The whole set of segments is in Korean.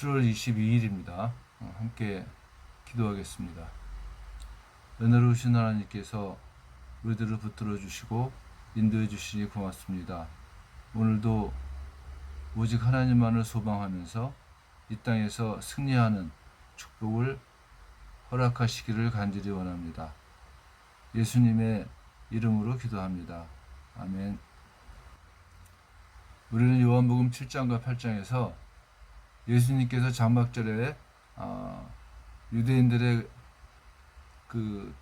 7월 22일입니다. 함께 기도하겠습니다. 은혜로우신 하나님께서 우리들을 붙들어 주시고 인도해 주시니 고맙습니다. 오늘도 오직 하나님만을 소망하면서 이 땅에서 승리하는 축복을 허락하시기를 간절히 원합니다. 예수님의 이름으로 기도합니다. 아멘. 우리는 요한복음 7장과 8장에서 예수님께서 장막절에 어, 유대인들의 그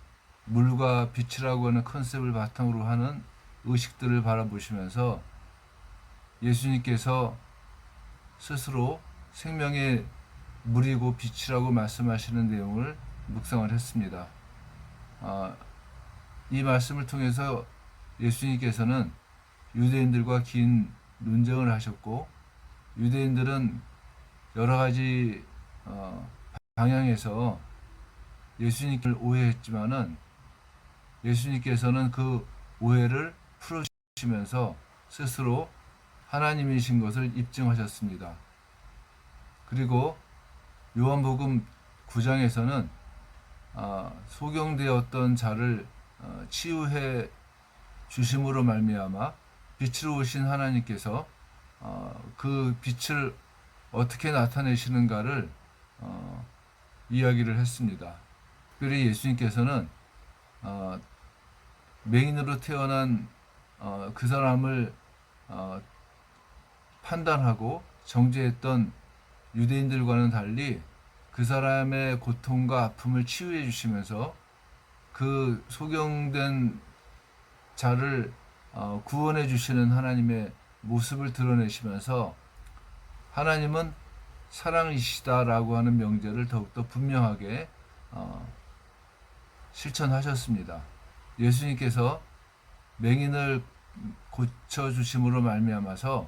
물과 빛이라고 하는 컨셉을 바탕으로 하는 의식들을 바라보시면서 예수님께서 스스로 생명의 물이고 빛이라고 말씀하시는 내용을 묵상을 했습니다. 아, 이 말씀을 통해서 예수님께서는 유대인들과 긴 논쟁을 하셨고 유대인들은 여러 가지 어, 방향에서 예수님을 오해했지만은 예수님께서는 그 오해를 풀으시면서 스스로 하나님이신 것을 입증하셨습니다. 그리고 요한복음 9장에서는 어, 소경되었던 자를 어, 치유해 주심으로 말미암아 빛으로 오신 하나님께서 어, 그 빛을 어떻게 나타내시는가를 어, 이야기를 했습니다. 특별히 예수님께서는 어, 맹인으로 태어난 어, 그 사람을 어, 판단하고 정죄했던 유대인들과는 달리 그 사람의 고통과 아픔을 치유해 주시면서 그 소경된 자를 어, 구원해 주시는 하나님의 모습을 드러내시면서 하나님은 사랑이시다라고 하는 명제를 더욱더 분명하게 어, 실천하셨습니다. 예수님께서 맹인을 고쳐 주심으로 말미암아서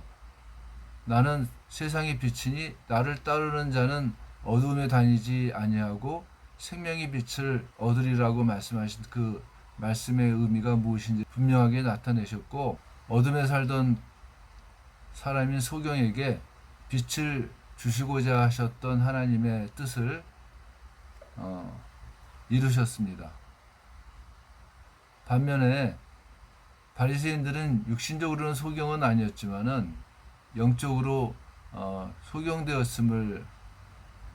나는 세상의 빛이니 나를 따르는 자는 어둠에 다니지 아니하고 생명의 빛을 얻으리라고 말씀하신 그 말씀의 의미가 무엇인지 분명하게 나타내셨고 어둠에 살던 사람인 소경에게 빛을 주시고자 하셨던 하나님의 뜻을 어, 이루셨습니다. 반면에 바리새인들은 육신적으로는 소경은 아니었지만은 영적으로 어, 소경되었음을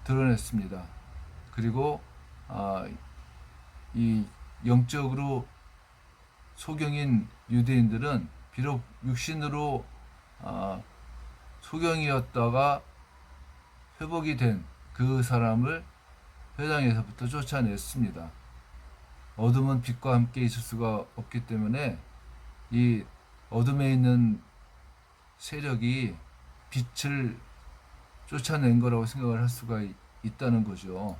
드러냈습니다. 그리고 어, 이 영적으로 소경인 유대인들은 비록 육신으로 어, 소경이었다가 회복이 된 그 사람을 회당에서부터 쫓아냈습니다. 어둠은 빛과 함께 있을 수가 없기 때문에 이 어둠에 있는 세력이 빛을 쫓아낸 거라고 생각을 할 수가 있, 있다는 거죠.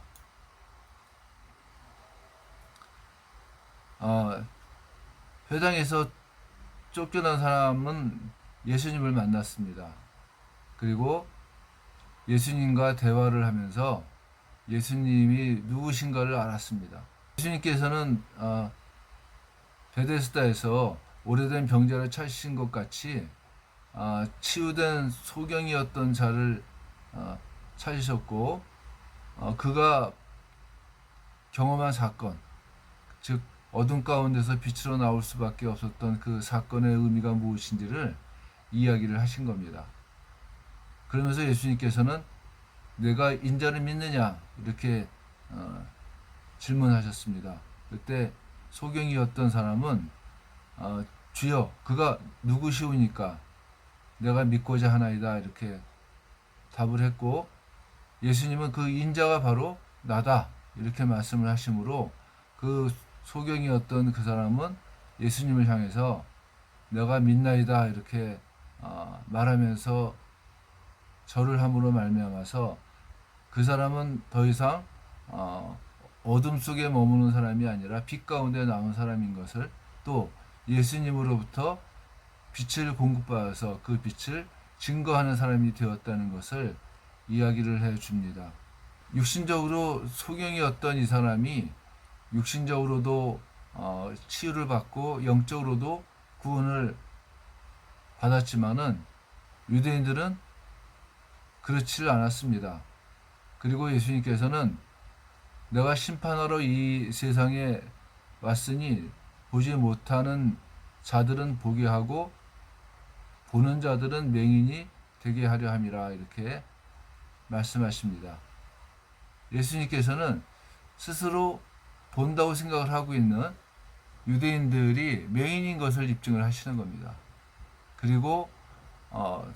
아, 회당에서 쫓겨난 사람은 예수님을 만났습니다. 그리고 예수님과 대화를 하면서 예수님이 누구신가를 알았습니다. 예수님께서는 어, 베데스다에서 오래된 병자를 찾으신 것 같이 어, 치유된 소경이었던 자를 어, 찾으셨고 어, 그가 경험한 사건, 즉 어둠 가운데서 빛으로 나올 수밖에 없었던 그 사건의 의미가 무엇인지를 이야기를 하신 겁니다. 그러면서 예수님께서는 내가 인자를 믿느냐? 이렇게 어, 질문하셨습니다. 그때 소경이었던 사람은 어, 주여 그가 누구시오니까 내가 믿고자 하나이다. 이렇게 답을 했고 예수님은 그 인자가 바로 나다. 이렇게 말씀을 하시므로 그 소경이었던 그 사람은 예수님을 향해서 내가 믿나이다. 이렇게 어, 말하면서 절을 함으로 말미암아서 그 사람은 더 이상 어, 어둠 속에 머무는 사람이 아니라 빛 가운데 나온 사람인 것을 또 예수님으로부터 빛을 공급받아서 그 빛을 증거하는 사람이 되었다는 것을 이야기를 해 줍니다. 육신적으로 소경이었던 이 사람이 육신적으로도 어, 치유를 받고 영적으로도 구원을 받았지만은 유대인들은 그렇지를 않았습니다. 그리고 예수님께서는 내가 심판하러 이 세상에 왔으니 보지 못하는 자들은 보게 하고 보는 자들은 맹인이 되게 하려 함이라 이렇게 말씀하십니다. 예수님께서는 스스로 본다고 생각을 하고 있는 유대인들이 맹인인 것을 입증을 하시는 겁니다. 그리고 어,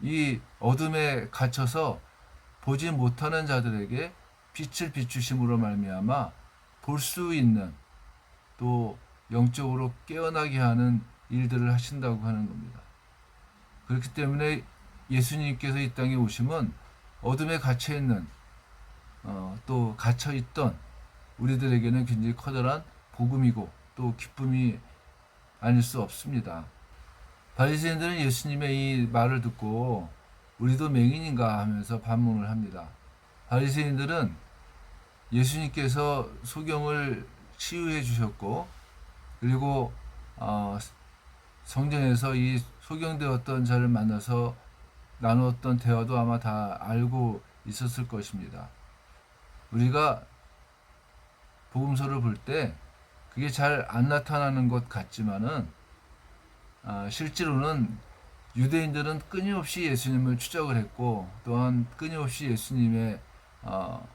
이 어둠에 갇혀서 보지 못하는 자들에게 빛을 비추심으로 말미암아 볼 수 있는 또 영적으로 깨어나게 하는 일들을 하신다고 하는 겁니다. 그렇기 때문에 예수님께서 이 땅에 오심은 어둠에 갇혀 있는 어, 또 갇혀 있던 우리들에게는 굉장히 커다란 복음이고 또 기쁨이 아닐 수 없습니다. 바리새인들은 예수님의 이 말을 듣고 우리도 맹인인가 하면서 반문을 합니다. 바리새인들은 예수님께서 소경을 치유해 주셨고 그리고 어, 성전에서 이 소경되었던 자를 만나서 나누었던 대화도 아마 다 알고 있었을 것입니다. 우리가 복음서를 볼 때 그게 잘 안 나타나는 것 같지만은 아, 실제로는 유대인들은 끊임없이 예수님을 추적을 했고 또한 끊임없이 예수님의 어,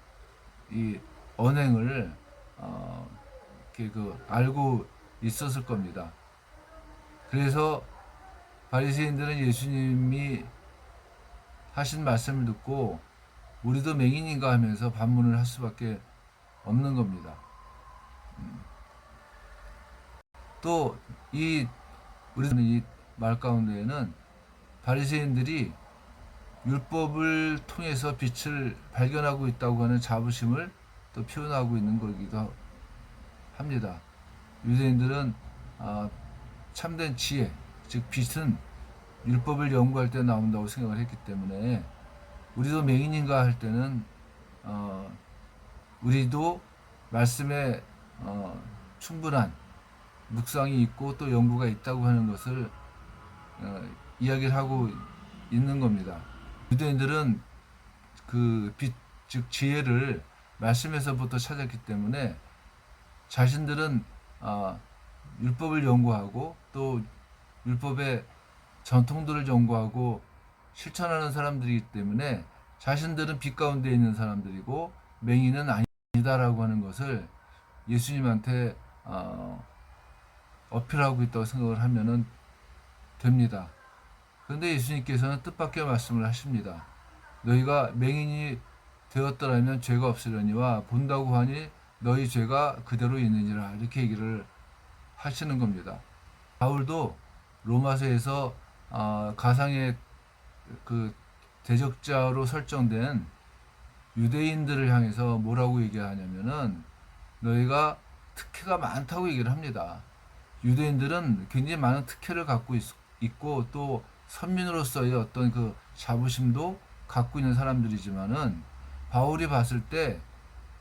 이 언행을 어, 그 알고 있었을 겁니다. 그래서 바리새인들은 예수님이 하신 말씀을 듣고 우리도 맹인인가 하면서 반문을 할 수밖에 없는 겁니다. 음. 또이 우리는 이 말 가운데에는 바리새인들이 율법을 통해서 빛을 발견하고 있다고 하는 자부심을 또 표현하고 있는 거기도 합니다. 유대인들은 아, 참된 지혜, 즉 빛은 율법을 연구할 때 나온다고 생각을 했기 때문에 우리도 맹인인가 할 때는 어, 우리도 말씀에 어, 충분한 묵상이 있고 또 연구가 있다고 하는 것을 어, 이야기를 하고 있는 겁니다. 유대인들은 그 빛, 즉 지혜를 말씀에서부터 찾았기 때문에 자신들은 어, 율법을 연구하고 또 율법의 전통들을 연구하고 실천하는 사람들이기 때문에 자신들은 빛 가운데 있는 사람들이고 맹인은 아니다라고 하는 것을 예수님한테 어, 어필하고 있다고 생각을 하면은 됩니다. 그런데 예수님께서는 뜻밖의 말씀을 하십니다. 너희가 맹인이 되었더라면 죄가 없으려니와 본다고 하니 너희 죄가 그대로 있느니라 이렇게 얘기를 하시는 겁니다. 바울도 로마서에서 어, 가상의 그 대적자로 설정된 유대인들을 향해서 뭐라고 얘기하냐면은 너희가 특혜가 많다고 얘기를 합니다. 유대인들은 굉장히 많은 특혜를 갖고 있, 있고 또 선민으로서의 어떤 그 자부심도 갖고 있는 사람들이지만은 바울이 봤을 때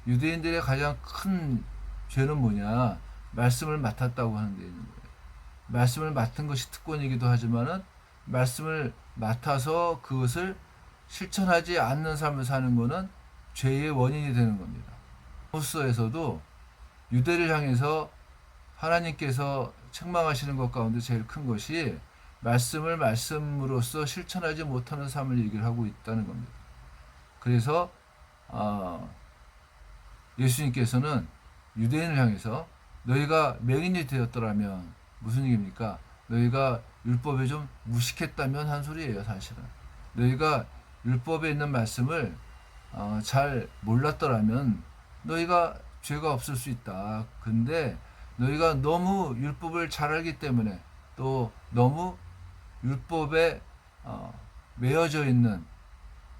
유대인들의 가장 큰 죄는 뭐냐 말씀을 맡았다고 하는 데 있는 거예요. 말씀을 맡은 것이 특권이기도 하지만은 말씀을 맡아서 그것을 실천하지 않는 삶을 사는 것은 죄의 원인이 되는 겁니다. 호스에서도 유대를 향해서 하나님께서 책망하시는 것 가운데 제일 큰 것이 말씀을 말씀으로써 실천하지 못하는 삶을 얘기를 하고 있다는 겁니다. 그래서 어, 예수님께서는 유대인을 향해서 너희가 맹인이 되었더라면 무슨 얘기입니까? 너희가 율법에 좀 무식했다면 한 소리예요, 사실은. 너희가 율법에 있는 말씀을 어, 잘 몰랐더라면 너희가 죄가 없을 수 있다. 근데 너희가 너무 율법을 잘 알기 때문에 또 너무 율법에 어, 매여져 있는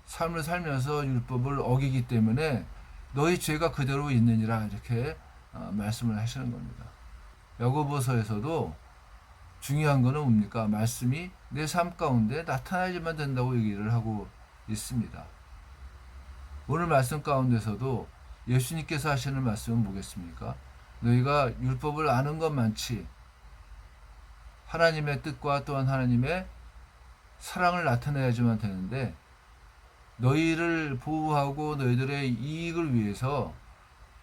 삶을 살면서 율법을 어기기 때문에 너희 죄가 그대로 있느니라 이렇게 어, 말씀을 하시는 겁니다. 야고보서에서도 중요한 거는 뭡니까? 말씀이 내 삶 가운데 나타나야지만 된다고 얘기를 하고 있습니다. 오늘 말씀 가운데서도 예수님께서 하시는 말씀은 뭐겠습니까? 너희가 율법을 아는 것만치 하나님의 뜻과 또한 하나님의 사랑을 나타내야지만 되는데 너희를 보호하고 너희들의 이익을 위해서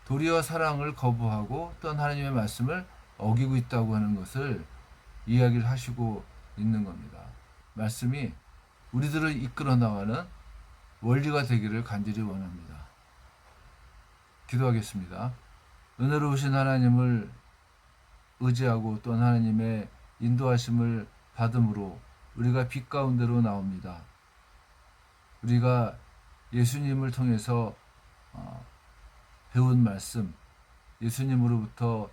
도리어 사랑을 거부하고 또한 하나님의 말씀을 어기고 있다고 하는 것을 이야기를 하시고 있는 겁니다. 말씀이 우리들을 이끌어 나가는 원리가 되기를 간절히 원합니다. 기도하겠습니다. 은혜로우신 하나님을 의지하고 또한 하나님의 인도하심을 받음으로 우리가 빛 가운데로 나옵니다. 우리가 예수님을 통해서 어, 배운 말씀, 예수님으로부터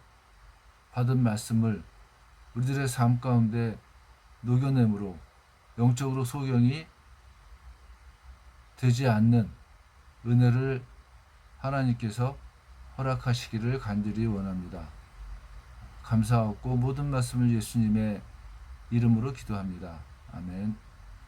받은 말씀을 우리들의 삶 가운데 녹여내므로 영적으로 소경이 되지 않는 은혜를 하나님께서 허락하시기를 간절히 원합니다. 감사하고 모든 말씀을 예수님의 이름으로 기도합니다. 아멘.